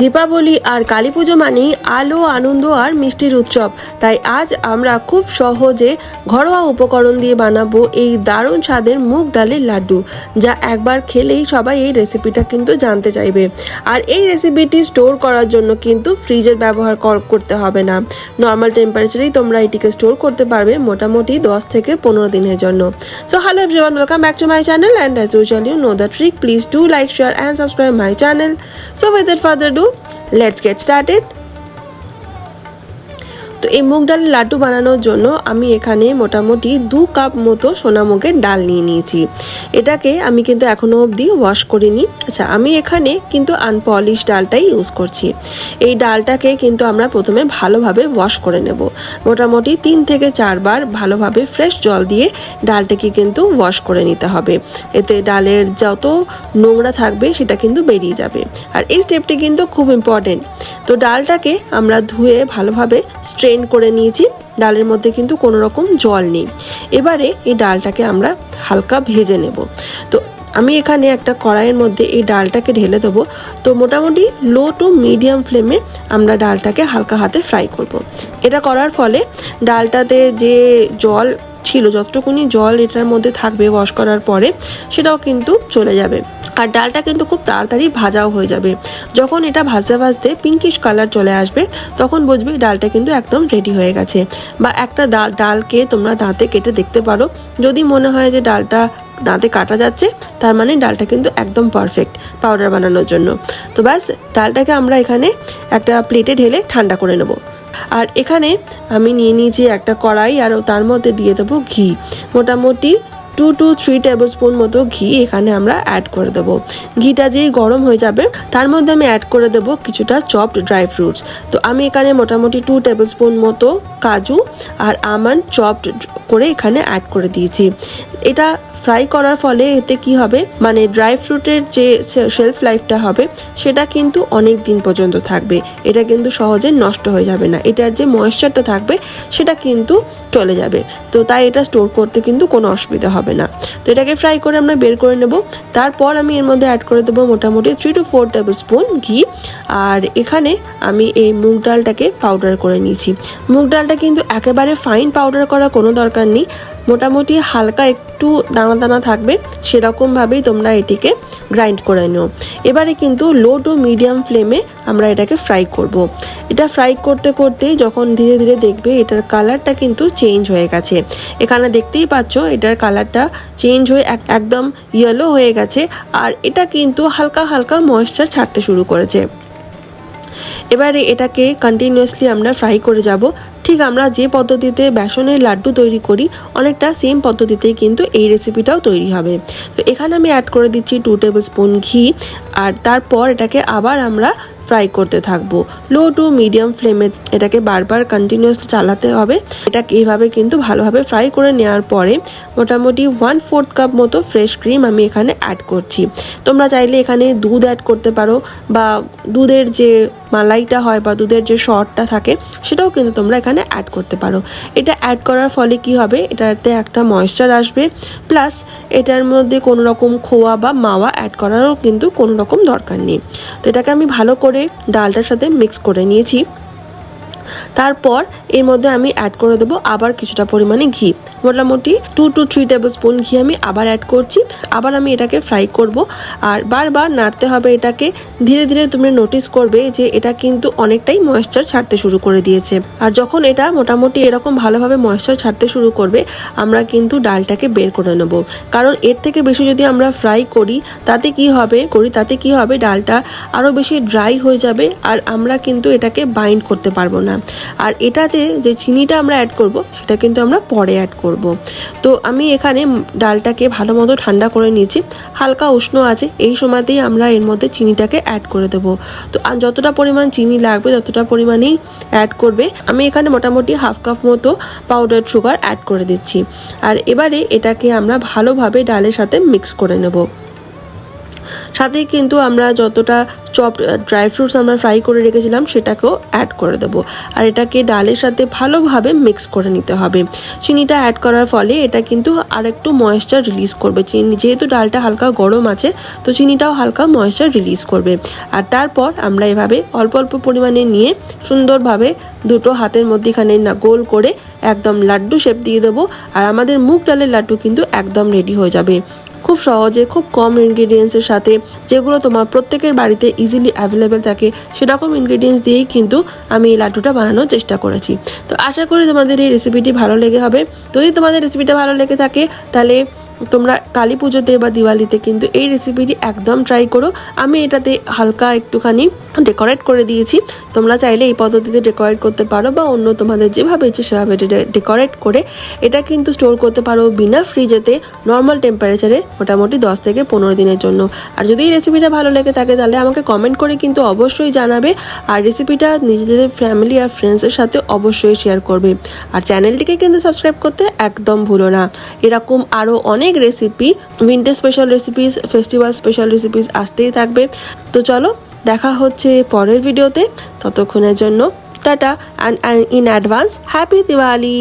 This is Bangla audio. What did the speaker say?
দীপাবলি আর কালী পুজো মানেই আলো, আনন্দ আর মিষ্টির উৎসব। তাই আজ আমরা খুব সহজে ঘরোয়া উপকরণ দিয়ে বানাবো এই দারুণ স্বাদের মুগ ডালের লাড্ডু, যা একবার খেলেই সবাই এই রেসিপিটা কিন্তু জানতে চাইবে। আর এই রেসিপিটি স্টোর করার জন্য কিন্তু ফ্রিজের ব্যবহার করতে হবে না। নর্মাল টেম্পারেচারেই তোমরা এটিকে স্টোর করতে পারবে মোটামুটি দশ থেকে পনেরো দিনের জন্য। So hello everyone welcome back to my channel and as usual you know the trick please do like share and subscribe my channel so without further do let's get started. তো এই মুগ ডালের লাড্ডু বানানোর জন্য আমি এখানে মোটামুটি দু কাপ মতো সোনামুগের ডাল নিয়ে নিয়েছি। এটাকে আমি কিন্তু এখনও অবধি ওয়াশ করিনি। আচ্ছা আমি এখানে কিন্তু আনপলিশ ডালটাই ইউজ করছি। এই ডালটাকে কিন্তু আমরা প্রথমে ভালোভাবে ওয়াশ করে নেব। মোটামুটি তিন থেকে চারবার ভালোভাবে ফ্রেশ জল দিয়ে ডালটাকে কিন্তু ওয়াশ করে নিতে হবে। এতে ডালের যত নোংরা থাকবে সেটা কিন্তু বেরিয়ে যাবে। আর এই স্টেপটি কিন্তু খুব ইম্পর্টেন্ট তো ডালটাকে আমরা ধুয়ে ভালোভাবে স্ট্রেন করে নিয়েছি। ডালের মধ্যে কিন্তু কোনো রকম জল নেই। এবারে এই ডালটাকে আমরা হালকা ভেজে নেব। তো আমি এখানে একটা কড়াইয়ের মধ্যে এই ডালটাকে ঢেলে দেবো। তো মোটামুটি লো টু মিডিয়াম ফ্লেমে আমরা ডালটাকে হালকা হাতে ফ্রাই করব। এটা করার ফলে ডালটাতে যে জল ছিল, যতটুকুনি জল এটার মধ্যে থাকবে ওয়াশ করার পরে, সেটাও কিন্তু চলে যাবে। আর ডালটা কিন্তু খুব তাড়াতাড়ি ভাজাও হয়ে যাবে। যখন এটা ভাজতে ভাজতে পিঙ্কিশ কালার চলে আসবে, তখন বুঝবে ডালটা কিন্তু একদম রেডি হয়ে গেছে। বা একটা ডাল ডালকে তোমরা দাঁতে কেটে দেখতে পারো। যদি মনে হয় যে ডালটা দাঁতে কাটা যাচ্ছে, তার মানে ডালটা কিন্তু একদম পারফেক্ট পাউডার বানানোর জন্য। তো ব্যাস, ডালটাকে আমরা এখানে একটা প্লেটে ঢেলে ঠান্ডা করে নেব। আর এখানে আমি নিয়ে নিয়েছি একটা কড়াই আর তার মধ্যে দিয়ে দেবো ঘি। মোটামুটি two two three tablespoon মতো ঘি এখানে আমরা অ্যাড করে দেবো। ঘিটা যেই গরম হয়ে যাবে, তার মধ্যে আমি অ্যাড করে দেবো কিছুটা চপড ড্রাই ফ্রুটস তো আমি এখানে মোটামুটি টু টেবিল স্পুন মতো কাজু আর আমন্ড চপড করে এখানে অ্যাড করে দিয়েছি। এটা ফ্রাই করার ফলে এতে কি হবে? মানে ড্রাই ফ্রুটের যে শেলফ লাইফটা হবে, সেটা কিন্তু অনেক দিন পর্যন্ত থাকবে। এটা কিন্তু সহজে নষ্ট হয়ে যাবে না। এটার যে ময়েশ্চারটা থাকবে, সেটা কিন্তু চলে যাবে। তো তাই এটা স্টোর করতে কিন্তু কোনো অসুবিধা হবে না। তো এটাকে ফ্রাই করে আমরা বের করে নেব। তারপর আমি এর মধ্যে অ্যাড করে দেবো মোটামুটি three two four tablespoon ঘি। আর এখানে আমি এই মুগ ডালটাকে পাউডার করে নিয়েছি। মুগ ডালটা কিন্তু একেবারে ফাইন পাউডার করা কোনো দরকার নেই। মোটামুটি হালকা একটু দানা দানা থাকবে, সেরকমভাবেই তোমরা এটিকে গ্রাইন্ড করে নিও। এবারে কিন্তু লো টু মিডিয়াম ফ্লেমে আমরা এটাকে ফ্রাই করব। এটা ফ্রাই করতে করতেই যখন ধীরে ধীরে দেখবে এটার কালারটা কিন্তু চেঞ্জ হয়ে গেছে। এখানে দেখতেই পাচ্ছ এটার কালারটা চেঞ্জ হয়ে এক- একদম ইয়েলো হয়ে গেছে, আর এটা কিন্তু হালকা হালকা ময়েশ্চার ছাড়তে শুরু করেছে। এবারে এটাকে কন্টিনিউয়াসলি আমরা ফ্রাই করে যাব। ঠিক আমরা যে পদ্ধতিতে বেসনের লাড্ডু তৈরি করি, অনেকটা সেম পদ্ধতিতেই কিন্তু এই রেসিপিটাও তৈরি হবে। তো এখানে আমি অ্যাড করে দিচ্ছি টু টেবিল স্পুন ঘি, আর তারপর এটাকে আবার আমরা ফ্রাই করতে থাকব। লো টু মিডিয়াম ফ্লেমে এটাকে বারবার কন্টিনিউয়াসলি চালাতে হবে। এটাকে এইভাবে কিন্তু ভালোভাবে ফ্রাই করে নেওয়ার পরে মোটামুটি ওয়ান ফোর্থ কাপ মতো ফ্রেশ ক্রিম আমি এখানে অ্যাড করছি। তোমরা চাইলে এখানে দুধ অ্যাড করতে পারো, বা দুধের যে মালাইটা হয় বা দুধের যে শর্টটা থাকে, সেটাও কিন্তু তোমরা এখানে অ্যাড করতে পারো। এটা অ্যাড করার ফলে কি হবে? এটাতে একটা ময়েশ্চার আসবে প্লাস এটার মধ্যে কোনো রকম খোয়া বা মাওয়া অ্যাড করারও কিন্তু কোনো রকম দরকার নেই। তো এটাকে আমি ভালো করে ডালটার সাথে মিক্স করে নিয়েছি। তারপর এর মধ্যে আমি অ্যাড করে দেবো আবার কিছুটা পরিমাণে ঘি। মোটামুটি two two three tablespoon ঘি আমি আবার অ্যাড করছি। আবার আমি এটাকে ফ্রাই করব। আর বারবার নাড়তে হবে এটাকে। ধীরে ধীরে তুমি নোটিস করবে যে এটা কিন্তু অনেকটাই ময়েশ্চার ছাড়তে শুরু করে দিয়েছে। আর যখন এটা মোটামুটি এরকম ভালোভাবে ময়েশ্চার ছাড়তে শুরু করবে, আমরা কিন্তু ডালটাকে বের করে নেব। কারণ এর থেকে বেশি যদি আমরা ফ্রাই করি, তাতে কি হবে? করি, তাতে কি হবে? ডালটা আরও বেশি ড্রাই হয়ে যাবে। আর আমরা কিন্তু এটাকে বাইন্ড করতে পারব না। আর এটাতে যে চিনিটা আমরা অ্যাড করব, সেটা কিন্তু আমরা পরে অ্যাড করব। তো আমি এখানে ডালটাকে ভালো মতো ঠান্ডা করে নিয়েছি। হালকা উষ্ণ আছে, এই সময়তেই আমরা এর মধ্যে চিনিটাকে অ্যাড করে দেবো। তো যতটা পরিমাণ চিনি লাগবে, ততটা পরিমাণেই অ্যাড করবে। আমি এখানে মোটামুটি হাফ কাপ মতো পাউডার সুগার অ্যাড করে দিচ্ছি। আর এবারে এটাকে আমরা ভালোভাবে ডালের সাথে মিক্স করে নেব। সাথেই কিন্তু আমরা যতটা চপ ড্রাই ফ্রুটস আমরা ফ্রাই করে রেখেছিলাম, সেটাকেও অ্যাড করে দেবো। আর এটাকে ডালের সাথে ভালোভাবে মিক্স করে নিতে হবে। চিনিটা অ্যাড করার ফলে এটা কিন্তু আর একটু ময়েশ্চার রিলিজ করবে। চিনি, যেহেতু ডালটা হালকা গরম আছে, তো চিনিটাও হালকা ময়েশ্চার রিলিজ করবে। আর তারপর আমরা এভাবে অল্প অল্প পরিমাণে নিয়ে সুন্দরভাবে দুটো হাতের মধ্যেখানে গোল করে একদম লাড্ডু শেপ দিয়ে দেবো। আর আমাদের মুগ ডালের লাড্ডু কিন্তু একদম রেডি হয়ে যাবে। খুব সহজে, খুব কম ইনগ্রিডিয়েন্টসের সাথে যেগুলো তোমার প্রত্যেকের বাড়িতে ইজিলি অ্যাভেলেবেল থাকে, সেরকম ইনগ্রিডিয়েন্টস দিয়েই কিন্তু আমি এই লাড্ডুটা বানানোর চেষ্টা করেছি। তো আশা করি তোমাদের এই রেসিপিটি ভালো লেগে হবে। যদি তোমাদের রেসিপিটা ভালো লেগে থাকে, তাহলে তোমরা কালী পুজোতে বা দিওয়ালিতে কিন্তু এই রেসিপিটি একদম ট্রাই করো। আমি এটাতে হালকা একটুখানি ডেকোরেট করে দিয়েছি। তোমরা চাইলে এই পদ্ধতিতে ডেকোরেট করতে পারো বা অন্য তোমাদের যেভাবে ইচ্ছে সেভাবে ডেকোরেট করে এটা কিন্তু স্টোর করতে পারো বিনা ফ্রিজেতে নর্মাল টেম্পারেচারে মোটামুটি দশ থেকে পনেরো দিনের জন্য। আর যদি এই রেসিপিটা ভালো লেগে থাকে তাহলে আমাকে কমেন্ট করে কিন্তু অবশ্যই জানাবে। আর রেসিপিটা নিজেদের ফ্যামিলি আর ফ্রেন্ডসের সাথে অবশ্যই শেয়ার করবে। আর চ্যানেলটিকে কিন্তু সাবস্ক্রাইব করতে একদম ভুলো না। এরকম আরও অনেক recipe winter special recipes festival special recipes আসতেই থাকবে। তো চলো, দেখা হচ্ছে পরের ভিডিওতে ততক্ষণের জন্য tata and in advance happy Diwali